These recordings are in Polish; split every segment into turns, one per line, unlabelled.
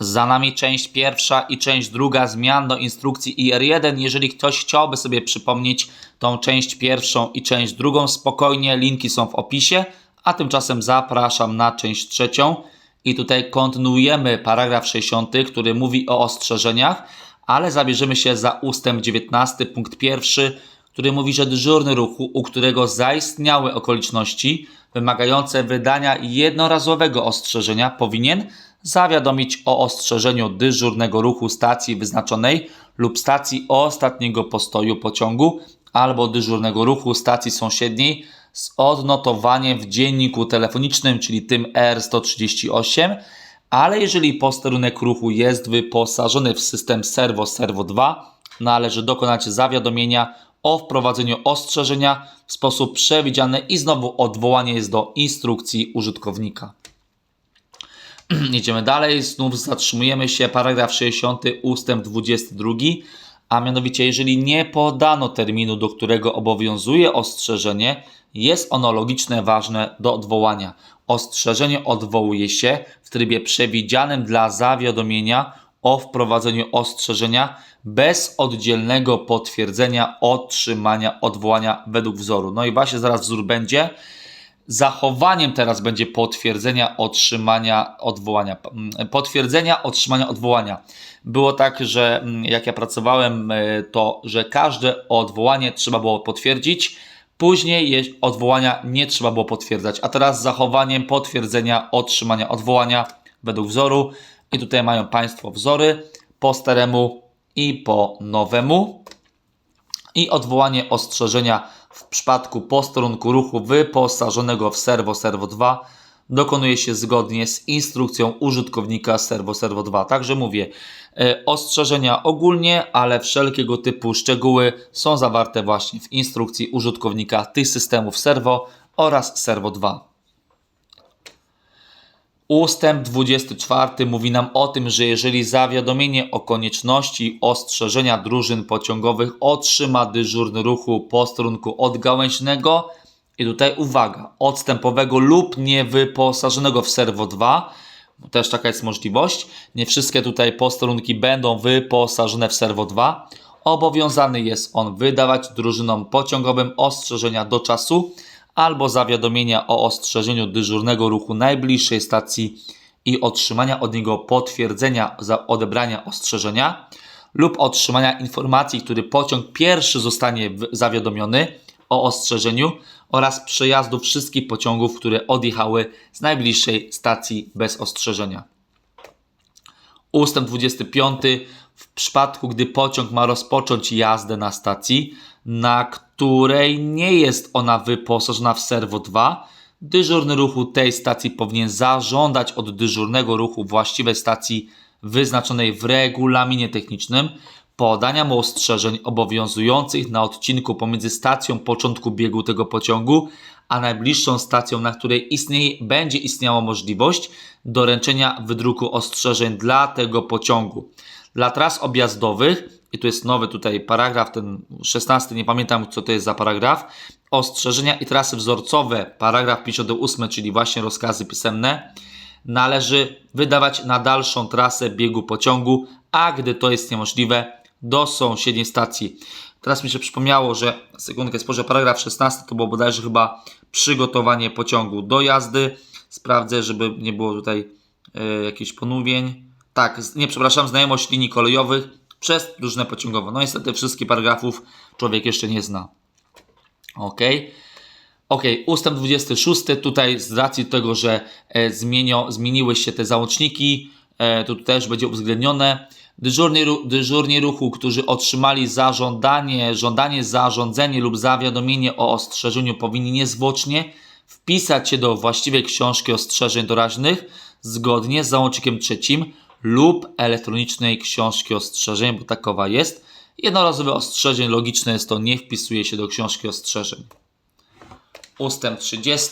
Za nami część pierwsza i część druga zmian do instrukcji IR1. Jeżeli ktoś chciałby sobie przypomnieć tą część pierwszą i część drugą, spokojnie, linki są w opisie, a tymczasem zapraszam na część trzecią. I tutaj kontynuujemy paragraf 60, który mówi o ostrzeżeniach, ale zabierzemy się za ustęp 19, punkt pierwszy, który mówi, że dyżurny ruchu, u którego zaistniały okoliczności wymagające wydania jednorazowego ostrzeżenia, powinien zawiadomić o ostrzeżeniu dyżurnego ruchu stacji wyznaczonej lub stacji ostatniego postoju pociągu albo dyżurnego ruchu stacji sąsiedniej z odnotowaniem w dzienniku telefonicznym, czyli tym R138, ale jeżeli posterunek ruchu jest wyposażony w system Servo Servo 2, należy dokonać zawiadomienia o wprowadzeniu ostrzeżenia w sposób przewidziany i znowu odwołanie jest do instrukcji użytkownika. Jedziemy dalej, znów zatrzymujemy się, paragraf 60, ustęp 22, a mianowicie jeżeli nie podano terminu, do którego obowiązuje ostrzeżenie, jest ono logiczne, ważne do odwołania. Ostrzeżenie odwołuje się w trybie przewidzianym dla zawiadomienia o wprowadzeniu ostrzeżenia bez oddzielnego potwierdzenia otrzymania odwołania według wzoru. No i właśnie zaraz wzór będzie. Zachowaniem teraz będzie potwierdzenia otrzymania odwołania. Potwierdzenia otrzymania odwołania. Było tak, że jak ja pracowałem, y, to że każde odwołanie trzeba było potwierdzić. Później odwołania nie trzeba było potwierdzać, a teraz zachowaniem potwierdzenia otrzymania odwołania według wzoru. I tutaj mają Państwo wzory po staremu i po nowemu. I odwołanie ostrzeżenia w przypadku posterunku ruchu wyposażonego w Servo Servo 2 dokonuje się zgodnie z instrukcją użytkownika Servo Servo 2. Także mówię, e, ostrzeżenia ogólnie, ale wszelkiego typu szczegóły są zawarte właśnie w instrukcji użytkownika tych systemów Servo oraz Servo 2. Ustęp 24 mówi nam o tym, że jeżeli zawiadomienie o konieczności ostrzeżenia drużyn pociągowych otrzyma dyżurny ruchu posterunku odgałęźnego i tutaj uwaga, odstępowego lub niewyposażonego w serwo 2, bo też taka jest możliwość, nie wszystkie tutaj posterunki będą wyposażone w serwo 2, obowiązany jest on wydawać drużynom pociągowym ostrzeżenia do czasu, albo zawiadomienia o ostrzeżeniu dyżurnego ruchu najbliższej stacji i otrzymania od niego potwierdzenia za odebrania ostrzeżenia lub otrzymania informacji, który pociąg pierwszy zostanie zawiadomiony o ostrzeżeniu oraz przejazdu wszystkich pociągów, które odjechały z najbliższej stacji bez ostrzeżenia. Ustęp 25. W przypadku, gdy pociąg ma rozpocząć jazdę na stacji, na której nie jest ona wyposażona w serwo 2, dyżurny ruchu tej stacji powinien zażądać od dyżurnego ruchu właściwej stacji wyznaczonej w regulaminie technicznym podania mu ostrzeżeń obowiązujących na odcinku pomiędzy stacją początku biegu tego pociągu, a najbliższą stacją, na której istnieje, będzie istniała możliwość doręczenia wydruku ostrzeżeń dla tego pociągu. Dla tras objazdowych, i tu jest nowy tutaj paragraf, ten 16, nie pamiętam co to jest za paragraf, ostrzeżenia i trasy wzorcowe, paragraf 58, czyli właśnie rozkazy pisemne, należy wydawać na dalszą trasę biegu pociągu, a gdy to jest niemożliwe, do sąsiedniej stacji. Teraz mi się przypomniało, że sekundkę spojrzę, paragraf 16 to było bodajże chyba przygotowanie pociągu do jazdy. Sprawdzę, żeby nie było tutaj e, jakichś pomówień. Tak, nie przepraszam, znajomość linii kolejowych przez drużynę pociągową. No niestety wszystkich paragrafów człowiek jeszcze nie zna. Ok. Ok, ustęp 26. Tutaj z racji tego, że e, zmienio, zmieniły się te załączniki, e, to też będzie uwzględnione. Dyżurni, dyżurni ruchu, którzy otrzymali zażądanie, żądanie, zarządzenie lub zawiadomienie o ostrzeżeniu, powinni niezwłocznie wpisać się do właściwej książki ostrzeżeń doraźnych zgodnie z załącznikiem trzecim lub elektronicznej książki ostrzeżeń, bo takowa jest. Jednorazowe ostrzeżeń logiczne jest to, nie wpisuje się do książki ostrzeżeń. Ustęp 30.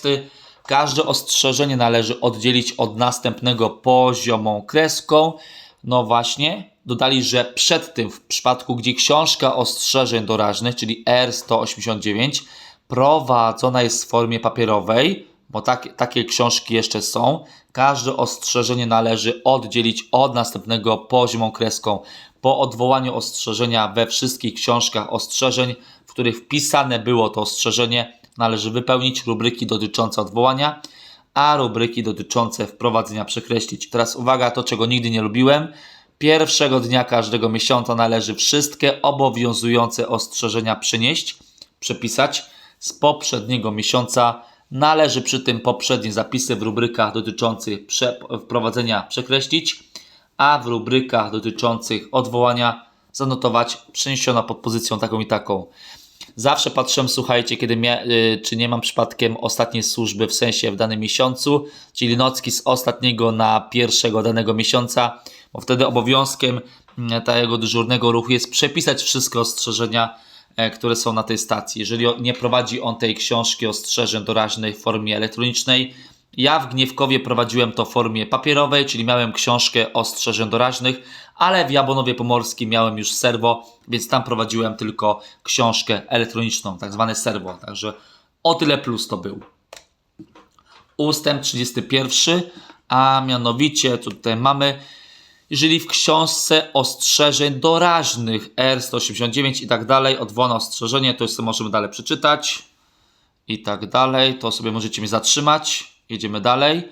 Każde ostrzeżenie należy oddzielić od następnego poziomą kreską. No właśnie, dodali, że przed tym, w przypadku, gdzie książka ostrzeżeń doraźnych, czyli R189, prowadzona jest w formie papierowej, bo takie, takie książki jeszcze są, każde ostrzeżenie należy oddzielić od następnego poziomą kreską. Po odwołaniu ostrzeżenia we wszystkich książkach ostrzeżeń, w których wpisane było to ostrzeżenie, należy wypełnić rubryki dotyczące odwołania, a rubryki dotyczące wprowadzenia przekreślić. Teraz uwaga, to czego nigdy nie lubiłem. Pierwszego dnia każdego miesiąca należy wszystkie obowiązujące ostrzeżenia przynieść, przepisać z poprzedniego miesiąca. Należy przy tym poprzednie zapisy w rubrykach dotyczących prze wprowadzenia przekreślić, a w rubrykach dotyczących odwołania zanotować przeniesiono pod pozycją taką i taką. Zawsze patrzę, słuchajcie, kiedy y, czy nie mam przypadkiem ostatniej służby w sensie w danym miesiącu, czyli nocki z ostatniego na pierwszego danego miesiąca, bo wtedy obowiązkiem mm, tego dyżurnego ruchu jest przepisać wszystkie ostrzeżenia, które są na tej stacji. Jeżeli nie prowadzi on tej książki ostrzeżeń doraźnych w formie elektronicznej, ja w Gniewkowie prowadziłem to w formie papierowej, czyli miałem książkę ostrzeżeń doraźnych, ale w Jabonowie Pomorskim miałem już serwo, więc tam prowadziłem tylko książkę elektroniczną, tak zwane serwo. Także o tyle plus to był. Ustęp 31, a mianowicie tutaj mamy, jeżeli w książce ostrzeżeń doraźnych R189 i tak dalej odwołano ostrzeżenie, to sobie możemy dalej przeczytać i tak dalej, to sobie możecie mnie zatrzymać. Jedziemy dalej.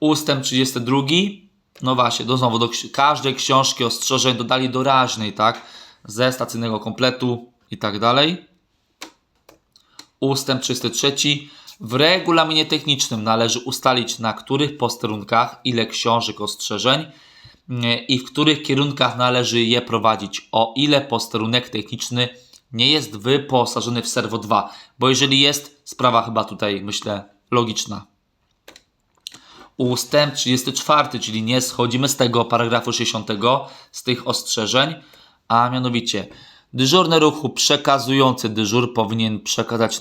Ustęp 32. No właśnie, do znowu do każdej książki ostrzeżeń dodali doraźnej, tak? Ze stacyjnego kompletu i tak dalej. Ustęp 33. W regulaminie technicznym należy ustalić, na których posterunkach ile książek ostrzeżeń i w których kierunkach należy je prowadzić, o ile posterunek techniczny nie jest wyposażony w serwo 2, bo jeżeli jest, sprawa chyba tutaj myślę logiczna. Ustęp 34, czyli nie schodzimy z tego paragrafu 60, z tych ostrzeżeń, a mianowicie dyżurny ruchu przekazujący dyżur powinien przekazać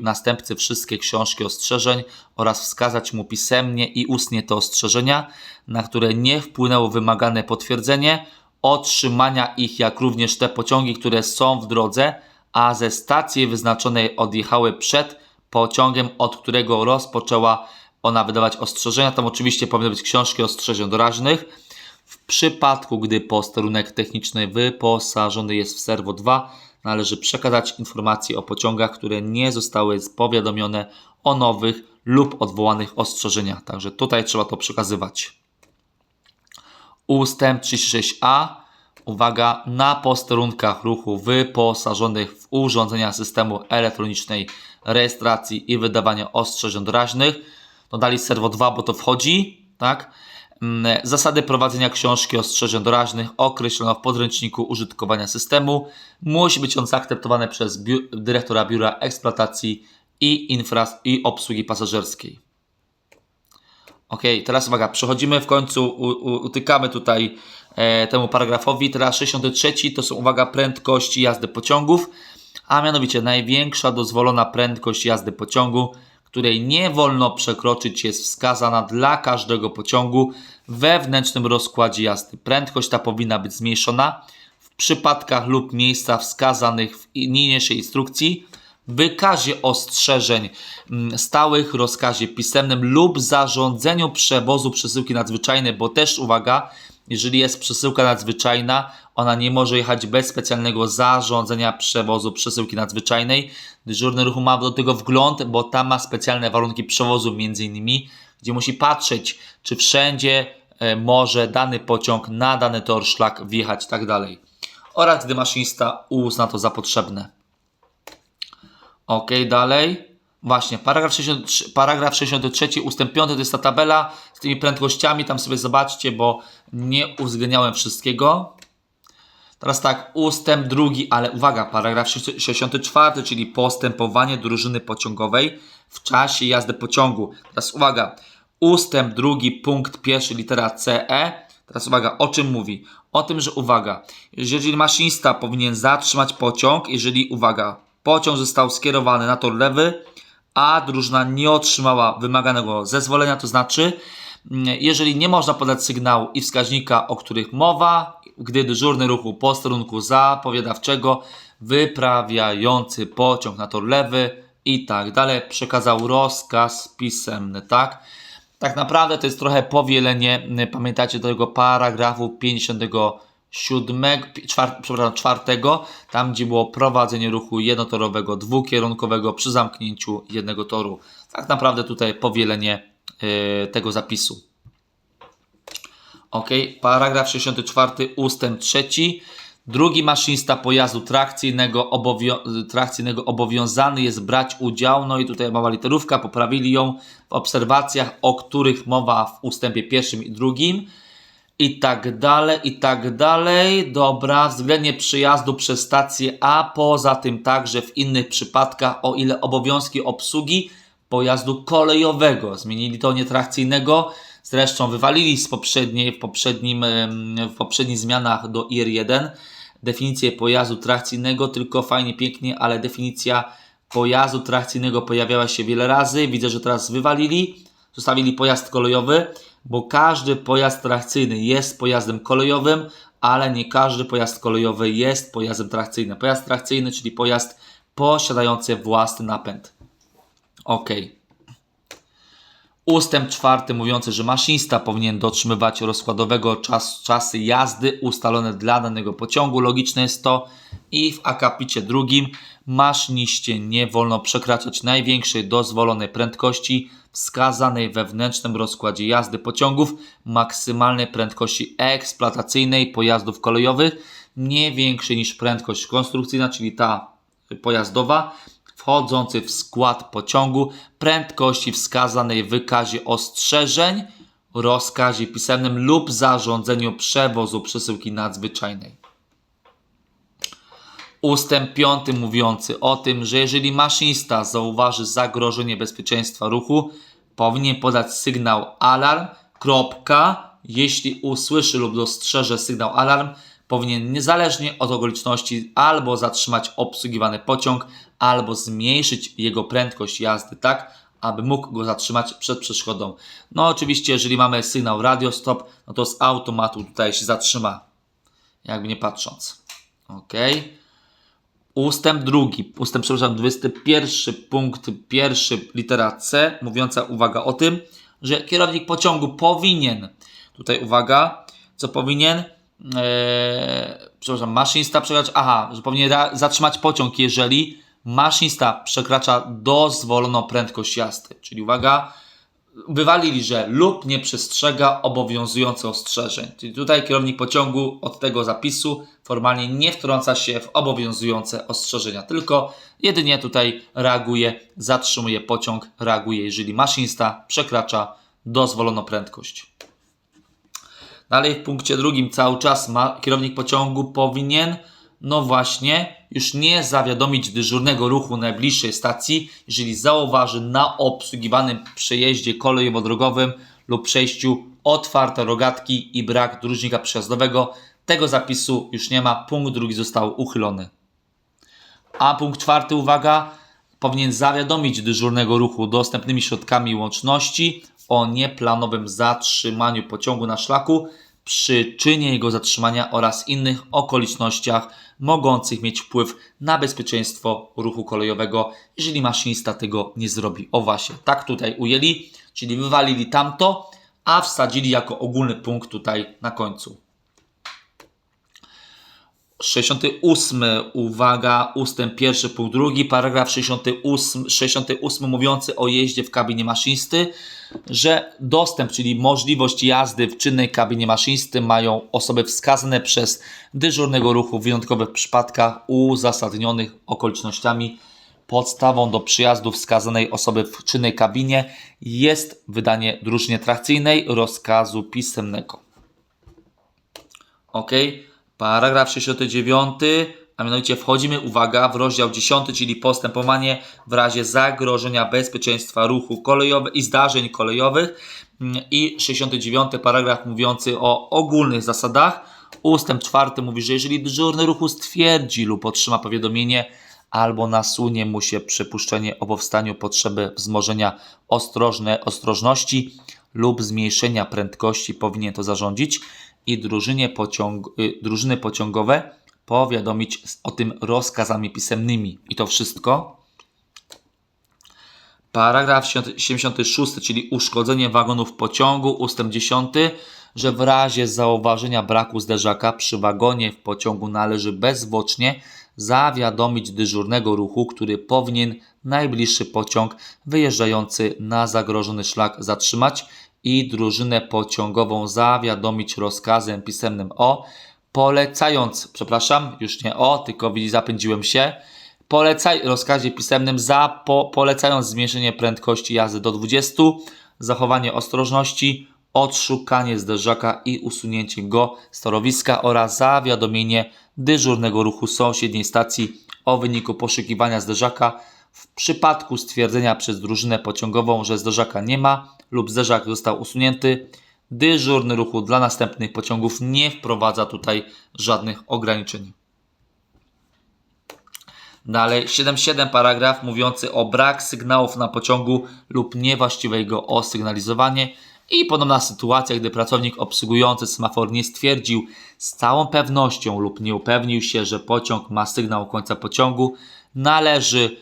następcy wszystkie książki ostrzeżeń oraz wskazać mu pisemnie i ustnie te ostrzeżenia, na które nie wpłynęło wymagane potwierdzenie otrzymania ich, jak również te pociągi, które są w drodze, a ze stacji wyznaczonej odjechały przed pociągiem, od którego rozpoczęła ona wydawać ostrzeżenia. Tam oczywiście powinny być książki ostrzeżeń doraźnych. W przypadku, gdy posterunek techniczny wyposażony jest w serwo 2, należy przekazać informacje o pociągach, które nie zostały powiadomione o nowych lub odwołanych ostrzeżeniach. Także tutaj trzeba to przekazywać. Ustęp 36a. Uwaga, na posterunkach ruchu wyposażonych w urządzenia systemu elektronicznej rejestracji i wydawania ostrzeżeń doraźnych. Dodali serwo 2, bo to wchodzi, tak? Mm, Zasady prowadzenia książki ostrzeżeń doraźnych określono w podręczniku użytkowania systemu. Musi być on zaakceptowany przez dyrektora biura eksploatacji i, infra- i obsługi pasażerskiej. Ok, teraz uwaga, przechodzimy w końcu, u, u, utykamy tutaj e, temu paragrafowi. Teraz 63 to są, uwaga, prędkości jazdy pociągów, a mianowicie największa dozwolona prędkość jazdy pociągu, której nie wolno przekroczyć, jest wskazana dla każdego pociągu wewnętrznym rozkładzie jazdy. Prędkość ta powinna być zmniejszona w przypadkach lub miejscach wskazanych w niniejszej instrukcji wykazie ostrzeżeń mm, stałych, rozkazie pisemnym lub zarządzeniu przewozu przesyłki nadzwyczajnej, bo też uwaga, jeżeli jest przesyłka nadzwyczajna, ona nie może jechać bez specjalnego zarządzenia przewozu przesyłki nadzwyczajnej. Dyżurny ruchu ma do tego wgląd, bo tam ma specjalne warunki przewozu, między innymi, gdzie musi patrzeć, czy wszędzie e, może dany pociąg na dany tor, szlak wjechać tak dalej. Oraz gdy maszynista uzna to za potrzebne. Ok, dalej. Właśnie, paragraf 63, paragraf 63 ustęp 5 to jest ta tabela z tymi prędkościami. Tam sobie zobaczcie, bo nie uwzględniałem wszystkiego. Teraz tak, ustęp drugi, ale uwaga, paragraf 64, czyli postępowanie drużyny pociągowej w czasie jazdy pociągu. Teraz uwaga, ustęp drugi, punkt pierwszy, litera CE. Teraz uwaga, o czym mówi? O tym, że uwaga, jeżeli maszynista powinien zatrzymać pociąg, jeżeli, uwaga, pociąg został skierowany na tor lewy, a drużyna nie otrzymała wymaganego zezwolenia, to znaczy, mm, jeżeli nie można podać sygnału i wskaźnika, o których mowa, gdy dyżurny ruchu posterunku zapowiadawczego wyprawiający pociąg na tor lewy i tak dalej. Przekazał rozkaz pisemny, tak? Tak naprawdę to jest trochę powielenie, y, pamiętacie, do tego paragrafu 57, czwar, przepraszam, czwartego, tam gdzie było prowadzenie ruchu jednotorowego, dwukierunkowego przy zamknięciu jednego toru. Tak naprawdę tutaj powielenie y, tego zapisu. Ok, paragraf 64, ustęp 3. Drugi maszynista pojazdu trakcyjnego, obowio- trakcyjnego obowiązany jest brać udział, no i tutaj mała literówka, poprawili ją w obserwacjach, o których mowa w ustępie pierwszym i drugim. I tak dalej, i tak dalej. Dobra, względnie przyjazdu przez stację, a poza tym także w innych przypadkach, o ile obowiązki obsługi pojazdu kolejowego. Zmienili to nie trakcyjnego, zresztą wywalili z poprzedniej, w, poprzednim, w poprzednich zmianach do IR1 definicję pojazdu trakcyjnego, tylko fajnie, pięknie, ale definicja pojazdu trakcyjnego pojawiała się wiele razy. Widzę, że teraz wywalili, zostawili pojazd kolejowy, bo każdy pojazd trakcyjny jest pojazdem kolejowym, ale nie każdy pojazd kolejowy jest pojazdem trakcyjnym. Pojazd trakcyjny, czyli pojazd posiadający własny napęd. Ok. Ustęp czwarty mówiący, że maszynista powinien dotrzymywać rozkładowego czas, czasy jazdy ustalone dla danego pociągu. Logiczne jest to. I w akapicie drugim maszyniście nie wolno przekraczać największej dozwolonej prędkości wskazanej we wewnętrznym rozkładzie jazdy pociągów, maksymalnej prędkości eksploatacyjnej pojazdów kolejowych, nie większej niż prędkość konstrukcyjna, czyli ta pojazdowa, wchodzący w skład pociągu prędkości wskazanej w wykazie ostrzeżeń, rozkazie pisemnym lub zarządzeniu przewozu przesyłki nadzwyczajnej. Ustęp 5 mówiący o tym, że jeżeli maszynista zauważy zagrożenie bezpieczeństwa ruchu, powinien podać sygnał alarm, kropka, jeśli usłyszy lub dostrzeże sygnał alarm, powinien niezależnie od okoliczności albo zatrzymać obsługiwany pociąg, albo zmniejszyć jego prędkość jazdy tak, aby mógł go zatrzymać przed przeszkodą. No oczywiście, jeżeli mamy sygnał radio stop, no to z automatu tutaj się zatrzyma, jakby nie patrząc. Ok. Ustęp drugi, ustęp, przepraszam, 21 punkt pierwszy, litera C, mówiąca uwaga o tym, że kierownik pociągu powinien, tutaj uwaga, co powinien, eee, przepraszam, maszynista przekraczać, aha, że powinien zatrzymać pociąg, jeżeli maszynista przekracza dozwoloną prędkość jazdy. Czyli uwaga, wywalili, że lub nie przestrzega obowiązujących ostrzeżeń. Czyli tutaj kierownik pociągu od tego zapisu formalnie nie wtrąca się w obowiązujące ostrzeżenia, tylko jedynie tutaj reaguje, zatrzymuje pociąg, reaguje, jeżeli maszynista przekracza dozwoloną prędkość. Dalej w punkcie drugim cały czas ma, kierownik pociągu powinien, no właśnie, już nie zawiadomić dyżurnego ruchu najbliższej stacji, jeżeli zauważy na obsługiwanym przejeździe kolejowo-drogowym lub przejściu otwarte rogatki i brak dróżnika przejazdowego. Tego zapisu już nie ma, punkt drugi został uchylony. A punkt czwarty, uwaga, powinien zawiadomić dyżurnego ruchu dostępnymi środkami łączności o nieplanowym zatrzymaniu pociągu na szlaku, przyczynie jego zatrzymania oraz innych okolicznościach mogących mieć wpływ na bezpieczeństwo ruchu kolejowego, jeżeli maszynista tego nie zrobi. O właśnie, tak tutaj ujęli, czyli wywalili tamto, a wsadzili jako ogólny punkt tutaj na końcu. 68, uwaga, ustęp pierwszy, punkt drugi, paragraf 68, 68 mówiący o jeździe w kabinie maszynisty, że dostęp, czyli możliwość jazdy w czynnej kabinie maszynisty mają osoby wskazane przez dyżurnego ruchu w wyjątkowych przypadkach uzasadnionych okolicznościami. Podstawą do przyjazdu wskazanej osoby w czynnej kabinie jest wydanie drużynie trakcyjnej rozkazu pisemnego. Ok, paragraf 69, a mianowicie wchodzimy, uwaga, w rozdział 10, czyli postępowanie w razie zagrożenia bezpieczeństwa ruchu kolejowego i zdarzeń kolejowych Mm, i 69 paragraf mówiący o ogólnych zasadach. Ustęp 4 mówi, że jeżeli dyżurny ruchu stwierdzi lub otrzyma powiadomienie albo nasunie mu się przypuszczenie o powstaniu potrzeby wzmożenia ostrożne, ostrożności lub zmniejszenia prędkości, powinien to zarządzić i drużynie pociąg, y, drużyny pociągowe powiadomić o tym rozkazami pisemnymi. I to wszystko. Paragraf 76, czyli uszkodzenie wagonów pociągu, ustęp 10, że w razie zauważenia braku zderzaka przy wagonie w pociągu należy bezzwłocznie zawiadomić dyżurnego ruchu, który powinien najbliższy pociąg wyjeżdżający na zagrożony szlak zatrzymać i drużynę pociągową zawiadomić rozkazem pisemnym o polecając, przepraszam, już nie o, tylko widzi, zapędziłem się, polecaj rozkazie pisemnym za po, polecając zmniejszenie prędkości jazdy do 20, zachowanie ostrożności, odszukanie zderzaka i usunięcie go z torowiska oraz zawiadomienie dyżurnego ruchu sąsiedniej stacji o wyniku poszukiwania zderzaka w przypadku stwierdzenia przez drużynę pociągową, że zderzaka nie ma lub zderzak został usunięty, dyżurny ruchu dla następnych pociągów nie wprowadza tutaj żadnych ograniczeń. Dalej 7.7 paragraf mówiący o brak sygnałów na pociągu lub niewłaściwego osygnalizowanie i podobna sytuacja, gdy pracownik obsługujący semafor nie stwierdził z całą pewnością lub nie upewnił się, że pociąg ma sygnał końca pociągu, należy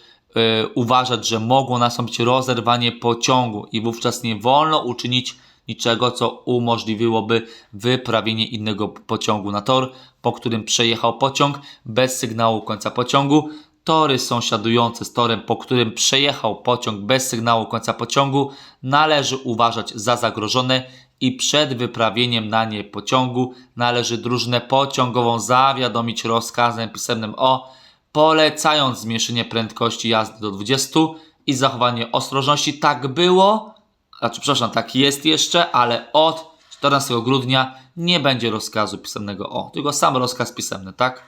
uważać, że mogło nastąpić rozerwanie pociągu i wówczas nie wolno uczynić niczego, co umożliwiłoby wyprawienie innego pociągu na tor, po którym przejechał pociąg bez sygnału końca pociągu. Tory sąsiadujące z torem, po którym przejechał pociąg bez sygnału końca pociągu, należy uważać za zagrożone i przed wyprawieniem na nie pociągu należy drużynę pociągową zawiadomić rozkazem pisemnym o polecając zmniejszenie prędkości jazdy do 20 i zachowanie ostrożności. Tak było, znaczy przepraszam, tak jest jeszcze, ale od 14 grudnia nie będzie rozkazu pisemnego o, tylko sam rozkaz pisemny, tak?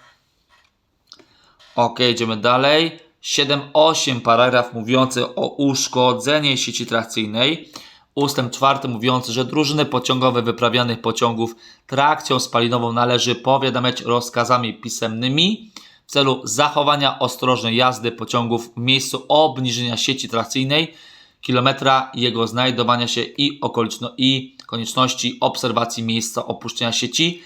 Ok, idziemy dalej. 7.8 paragraf mówiący o uszkodzeniu sieci trakcyjnej. Ustęp 4 mówiący, że drużyny pociągowe wyprawianych pociągów trakcją spalinową należy powiadamiać rozkazami pisemnymi celu zachowania ostrożnej jazdy pociągów w miejscu obniżenia sieci trakcyjnej, kilometra jego znajdowania się i okoliczno i konieczności obserwacji miejsca opuszczenia sieci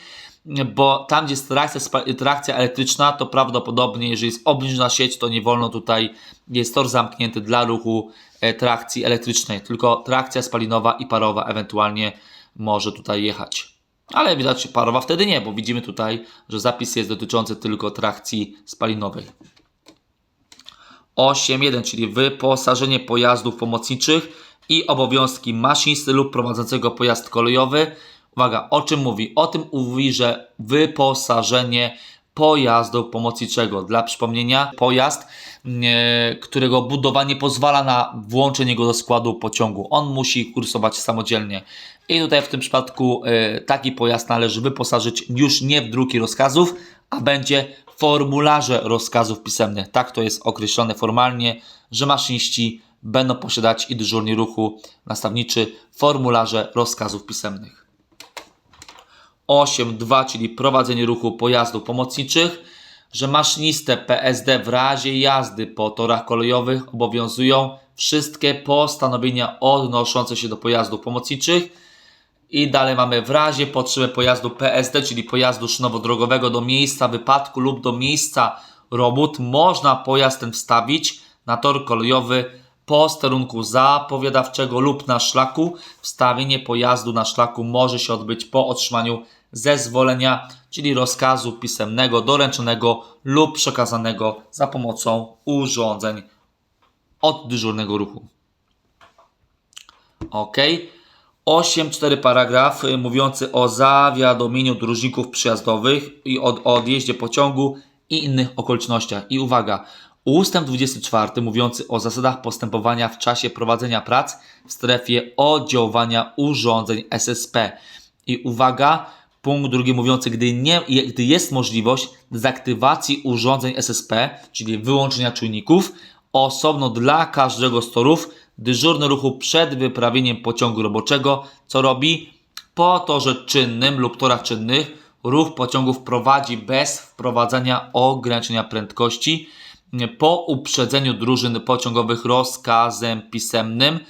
bo tam, gdzie jest trakcja, trakcja elektryczna, to prawdopodobnie, jeżeli jest obniżona sieć, to nie wolno tutaj, jest tor zamknięty dla ruchu e, trakcji elektrycznej, tylko trakcja spalinowa i parowa ewentualnie może tutaj jechać. Ale widać parowa wtedy nie, bo widzimy tutaj, że zapis jest dotyczący tylko trakcji spalinowej. 8.1, czyli wyposażenie pojazdów pomocniczych i obowiązki maszynisty lub prowadzącego pojazd kolejowy Uwaga, o czym mówi? O tym mówi, że wyposażenie pojazdu pomocniczego. Dla przypomnienia, pojazd, e, którego budowanie pozwala na włączenie go do składu pociągu. On musi kursować samodzielnie. I tutaj w tym przypadku e, taki pojazd należy wyposażyć już nie w druki rozkazów, a będzie formularze rozkazów pisemnych. Tak to jest określone formalnie, że maszyniści będą posiadać i dyżurni ruchu nastawniczy formularze rozkazów pisemnych. 8.2, czyli prowadzenie ruchu pojazdów pomocniczych, że maszynistę PSD w razie jazdy po torach kolejowych obowiązują wszystkie postanowienia odnoszące się do pojazdów pomocniczych. I dalej mamy w razie potrzeby pojazdu PSD, czyli pojazdu szynowodrogowego do miejsca wypadku lub do miejsca robót, można pojazd ten wstawić na tor kolejowy posterunku zapowiadawczego lub na szlaku. Wstawienie pojazdu na szlaku może się odbyć po otrzymaniu zezwolenia, czyli rozkazu pisemnego, doręczonego lub przekazanego za pomocą urządzeń od dyżurnego ruchu. Ok. 8.4 paragraf mówiący o zawiadomieniu dróżników przyjazdowych i o, odjeździe pociągu i innych okolicznościach. I uwaga, ustęp 24 mówiący o zasadach postępowania w czasie prowadzenia prac w strefie oddziaływania urządzeń SSP. I uwaga, Punkt drugi mówiący, gdy, nie, gdy jest możliwość dezaktywacji urządzeń SSP, czyli wyłączenia czujników, osobno dla każdego z torów, dyżurny ruchu przed wyprawieniem pociągu roboczego, co robi? Po torze czynnym lub torach czynnych ruch pociągów prowadzi bez wprowadzania ograniczenia prędkości po uprzedzeniu drużyn pociągowych rozkazem pisemnym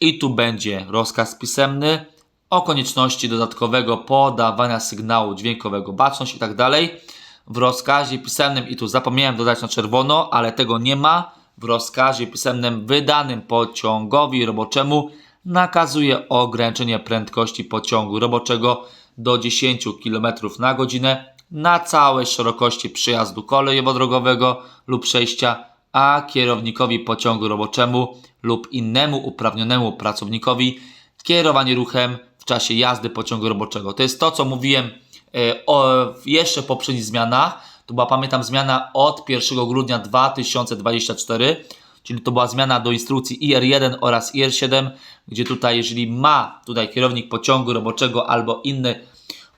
i tu będzie rozkaz pisemny o konieczności dodatkowego podawania sygnału dźwiękowego, baczność i tak dalej. W rozkazie pisemnym, i tu zapomniałem dodać na czerwono, ale tego nie ma, w rozkazie pisemnym wydanym pociągowi roboczemu nakazuje ograniczenie prędkości pociągu roboczego do 10 km na godzinę na całej szerokości przejazdu kolejowo-drogowego lub przejścia, a kierownikowi pociągu roboczemu lub innemu uprawnionemu pracownikowi kierowanie ruchem w czasie jazdy pociągu roboczego. To jest to, co mówiłem e, o, w jeszcze poprzednich zmianach. To była, pamiętam, zmiana od 1 grudnia 2024, czyli to była zmiana do instrukcji IR1 oraz IR7, gdzie tutaj, jeżeli ma tutaj kierownik pociągu roboczego albo inny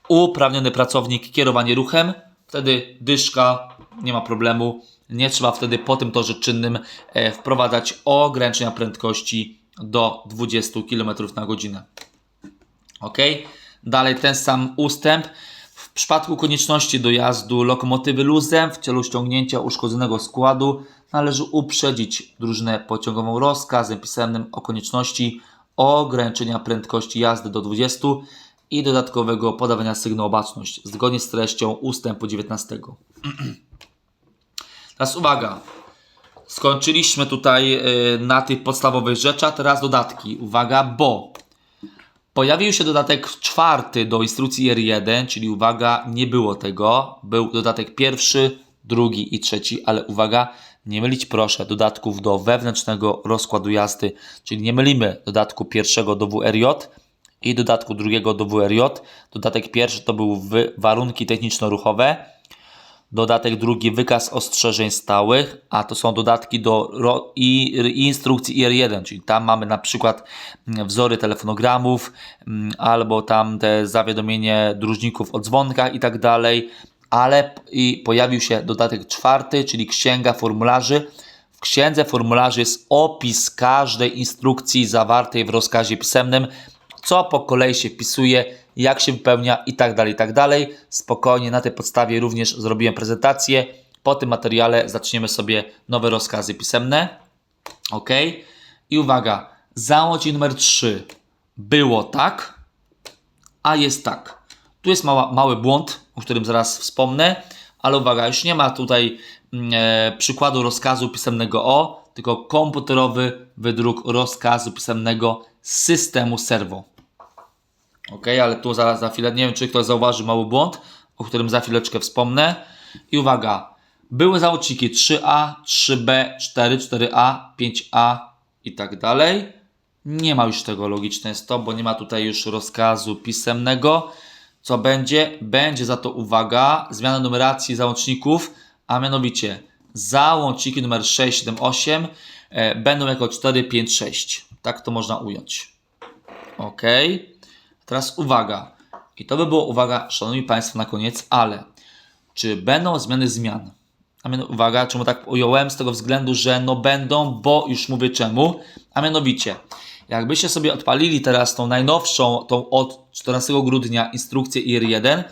uprawniony pracownik kierowanie ruchem, wtedy dyszka, nie ma problemu. Nie trzeba wtedy po tym torze czynnym e, wprowadzać ograniczenia prędkości do 20 km na godzinę. Ok? Dalej ten sam ustęp. W przypadku konieczności dojazdu lokomotywy luzem w celu ściągnięcia uszkodzonego składu należy uprzedzić drużynę pociągową rozkazem pisemnym o konieczności ograniczenia prędkości jazdy do 20 i dodatkowego podawania sygnału baczność zgodnie z treścią ustępu 19. Teraz uwaga. Skończyliśmy tutaj y, na tych podstawowych rzeczach, teraz dodatki. Uwaga, bo Pojawił się dodatek czwarty do instrukcji R1, czyli uwaga, nie było tego. Był dodatek pierwszy, drugi i trzeci, ale uwaga, nie mylić proszę dodatków do wewnętrznego rozkładu jazdy, czyli nie mylimy dodatku pierwszego do WRJ i dodatku drugiego do WRJ. Dodatek pierwszy to był warunki techniczno-ruchowe, dodatek drugi wykaz ostrzeżeń stałych, a to są dodatki do i, i instrukcji IR1, czyli tam mamy na przykład mm, wzory telefonogramów mm, albo tam te zawiadomienie dróżników o dzwonkach i tak dalej, ale i pojawił się dodatek czwarty, czyli księga formularzy. W księdze formularzy jest opis każdej instrukcji zawartej w rozkazie pisemnym, co po kolei się wpisuje, jak się wypełnia i tak dalej, i tak dalej. Spokojnie, na tej podstawie również zrobiłem prezentację. Po tym materiale zaczniemy sobie nowe rozkazy pisemne. Ok. I uwaga, załącznik numer 3 było tak, a jest tak. Tu jest mała, mały błąd, o którym zaraz wspomnę, ale uwaga, już nie ma tutaj mm, e, przykładu rozkazu pisemnego O, tylko komputerowy wydruk rozkazu pisemnego z systemu serwo. Ok, ale tu za, za chwilę, nie wiem czy ktoś zauważy mały błąd, o którym za chwileczkę wspomnę. I uwaga, były załączniki 3A, 3B, 4, 4A, 5A i tak dalej. Nie ma już tego logiczne bo nie ma tutaj już rozkazu pisemnego. Co będzie? Będzie za to uwaga, zmiana numeracji załączników, a mianowicie załączniki numer 6, 7, 8 e, będą jako 4, 5, 6. Tak to można ująć. Ok. Teraz uwaga. I to by było uwaga, szanowni Państwo, na koniec, ale czy będą zmiany zmian? A miano, uwaga, czemu tak ująłem? Z tego względu, że no będą, bo już mówię czemu. A mianowicie, jakbyście sobie odpalili teraz tą najnowszą, tą od 14 grudnia instrukcję IR1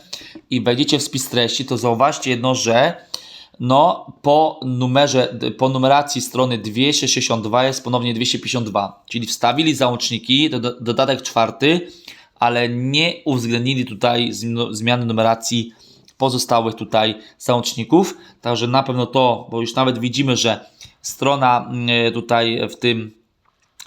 i wejdziecie w spis treści, to zauważcie jedno, że no po numerze, po numeracji strony 262 jest ponownie 252, czyli wstawili załączniki, do, do, dodatek czwarty, ale nie uwzględnili tutaj zm- zmiany numeracji pozostałych tutaj załączników. Także na pewno to, bo już nawet widzimy, że strona mm, tutaj w tym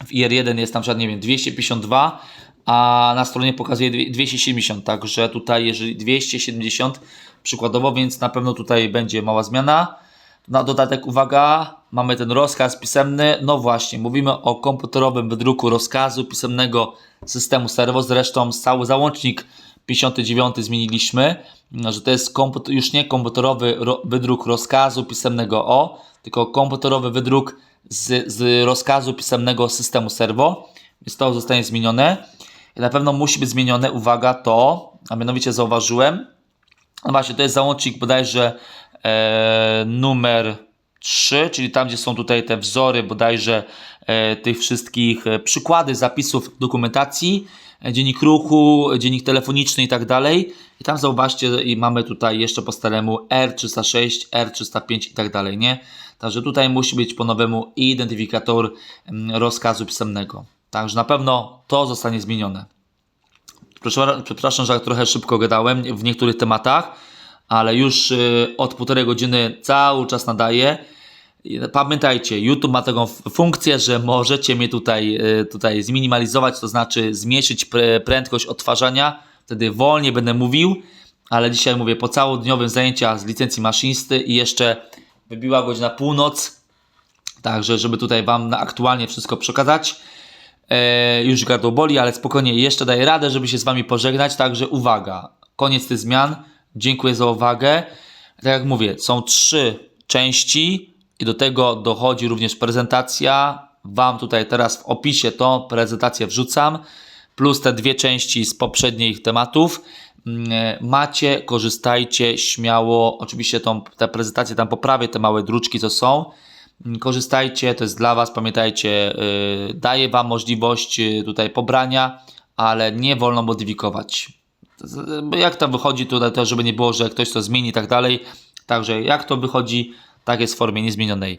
w IR1 jest na przykład, nie wiem, 252, a na stronie pokazuje dwie- 270, także tutaj jeżeli 270 przykładowo, więc na pewno tutaj będzie mała zmiana. Na dodatek, uwaga, mamy ten rozkaz pisemny. No właśnie, mówimy o komputerowym wydruku rozkazu pisemnego systemu serwo. Zresztą cały załącznik 59 zmieniliśmy, że to jest już nie komputerowy ro- wydruk rozkazu pisemnego O, tylko komputerowy wydruk z, z rozkazu pisemnego systemu serwo. Więc to zostanie zmienione. I na pewno musi być zmienione, uwaga, to, a mianowicie zauważyłem, no właśnie, to jest załącznik bodajże e, numer 3, czyli tam, gdzie są tutaj te wzory bodajże e, tych wszystkich e, przykłady zapisów dokumentacji, e, dziennik ruchu, dziennik telefoniczny i tak dalej. I tam zauważcie, i mamy tutaj jeszcze po staremu R306, R305 i tak dalej, nie? Także tutaj musi być po nowemu identyfikator mm, rozkazu pisemnego. Także na pewno to zostanie zmienione. Przepraszam, że tak trochę szybko gadałem w niektórych tematach, ale już y, od półtorej godziny cały czas nadaję. Pamiętajcie, YouTube ma taką funkcję, że możecie mnie tutaj, y, tutaj zminimalizować, to znaczy zmniejszyć prędkość odtwarzania, wtedy wolniej będę mówił, ale dzisiaj mówię po całodniowym zajęciach z licencji maszynisty i jeszcze wybiła godzina północ, także żeby tutaj Wam na aktualnie wszystko przekazać. E, już gardło boli, ale spokojnie, jeszcze daję radę, żeby się z Wami pożegnać, także uwaga, koniec tych zmian, dziękuję za uwagę. Tak jak mówię, są trzy części do tego dochodzi również prezentacja. Wam tutaj teraz w opisie tą prezentację wrzucam, plus te dwie części z poprzednich tematów. Mm, Macie, korzystajcie śmiało. Oczywiście tą, tę prezentację tam poprawię, te małe druczki co są. Mm, Korzystajcie, to jest dla Was, pamiętajcie, yy, daję Wam możliwość yy, tutaj pobrania, ale nie wolno modyfikować. Jak to wychodzi tutaj, to żeby nie było, że ktoś to zmieni i tak dalej. Także jak to wychodzi, tak jest w formie niezmienionej.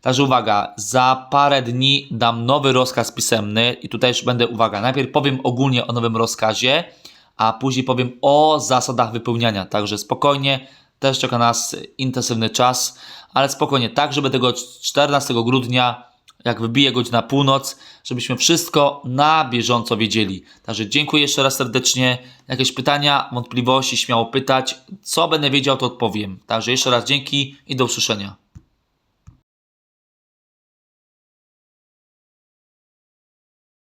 Także uwaga, za parę dni dam nowy rozkaz pisemny i tutaj już będę, uwaga, najpierw powiem ogólnie o nowym rozkazie, a później powiem o zasadach wypełniania. Także spokojnie, też czeka nas intensywny czas, ale spokojnie, tak żeby tego 14 grudnia, jak wybije godzina północ, żebyśmy wszystko na bieżąco wiedzieli. Także dziękuję jeszcze raz serdecznie. Jakieś pytania, wątpliwości, śmiało pytać. Co będę wiedział, to odpowiem. Także jeszcze raz dzięki i do usłyszenia.